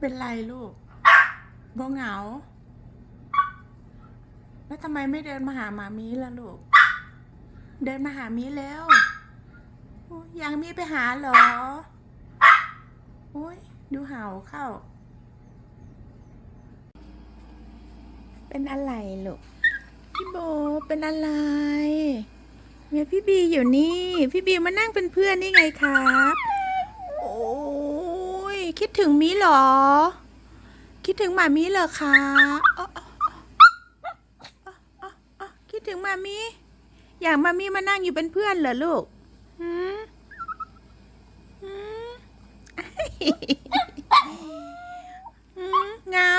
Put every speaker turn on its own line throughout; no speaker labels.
เป็นไรลูกบ่เหงา แล้วทำไมไม่เดินมาหาหมามีล่ะลูก เดินมาหามีแล้วอยังมีไปหาเหรอโอ้ยดูเห่าเข้า เป็นอะไรลูก พี่โบเป็นอะไรเนี่ยพี่บีอยู่นี่ พี่บีมานั่งเป็นเพื่อนนี่ไงครับ โอ้ คิดถึงมีเหรอ คิดถึงหมามีเหรอคะอ๋ออ๋ออ๋ออ๋อคิดถึงมามีอยากมามีมานั่งอยู่เป็นเพื่อนเหรอลูกหืมหืมหืมเหงา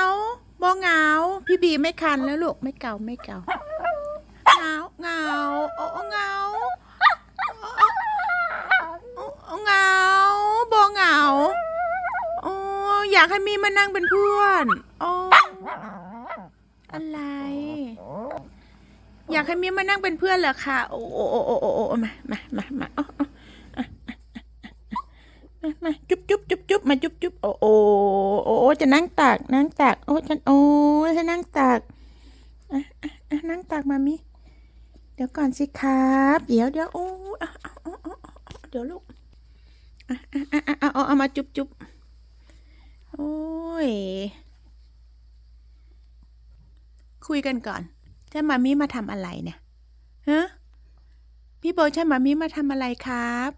บ่เหงา พี่บีไม่คันแล้วลูก ไม่เก่าไม่เก่าเหงาเหงาโอ้เหงาากให้มีมานั่งเป็นเพื่อนโอ้อะไร อยากให้มีมานั่งเป็นเพื่อนเหรอคะโอ้โอ้โอ้โอ้โอ้มามามามาอาเออะอะอะมามาจุ๊บจุ๊บจุ๊บจุ๊บมาจุ๊บจุ๊บโอ้โอ้โอ้จะนั่งตักนั่งตักโอ้ฉันโอ้ฉันนั่งตักอะอะนั่งตักมามิเดี๋ยวก่อนสิครับ เดี๋ยวเดี๋ยวโอ้เดี๋ยวลูกอะอะอะเอาเอาเอามาจุ๊บจุ๊บ โอ้ย คุยกันก่อนจะมามิมาทำอะไรเนี่ยฮะพี่โบใช่มามิมาทำอะไรครับ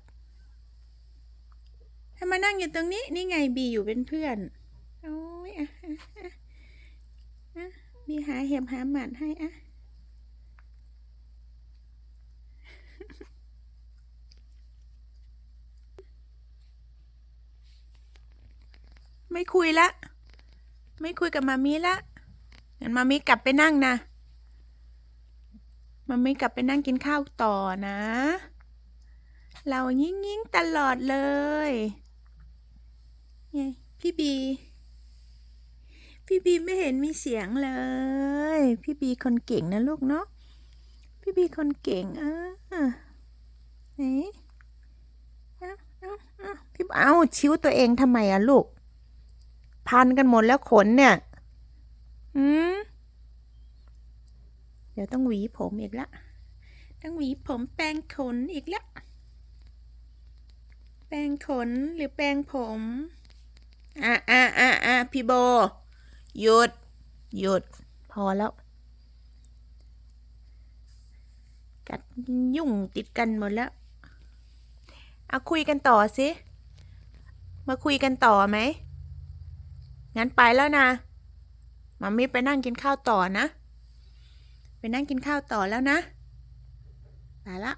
ให้มานั่งอยู่ตรงนี้ นี่ไงบีอยู่เป็นเพื่อนโอ้ยอะอะอะอะบีหาเห็บหาหมัดให้อะ ไม่คุยละ ไม่คุยกับมามีละงั้นมามีกลับไปนั่งนะมามีกลับไปนั่งกินข้าวต่อนะ เรายิ่งยิ่งๆตลอดเลยเนี่ยพี่บี พี่บีไม่เห็นมีเสียงเลย พี่บีคนเก่งนะลูกเนาะพี่บีคนเก่งเออนี่เอาเอาเอาพี่เอาชิวตัวเองทำไมอะลูก พันกันหมดแล้วขนเนี่ย อืม เดี๋ยวต้องหวีผมอีกละ ต้องหวีผมแปรงขนอีกละ แปรงขนหรือแปรงผม อะอะอะอะพี่โบ หยุด หยุด พอแล้ว กัดยุ่งติดกันหมดแล้ว เอาคุยกันต่อสิ มาคุยกันต่อไหม งั้นไปแล้วนะมามีไปนั่งกินข้าวต่อนะ ไปนั่งกินข้าวต่อแล้วนะ ไปละ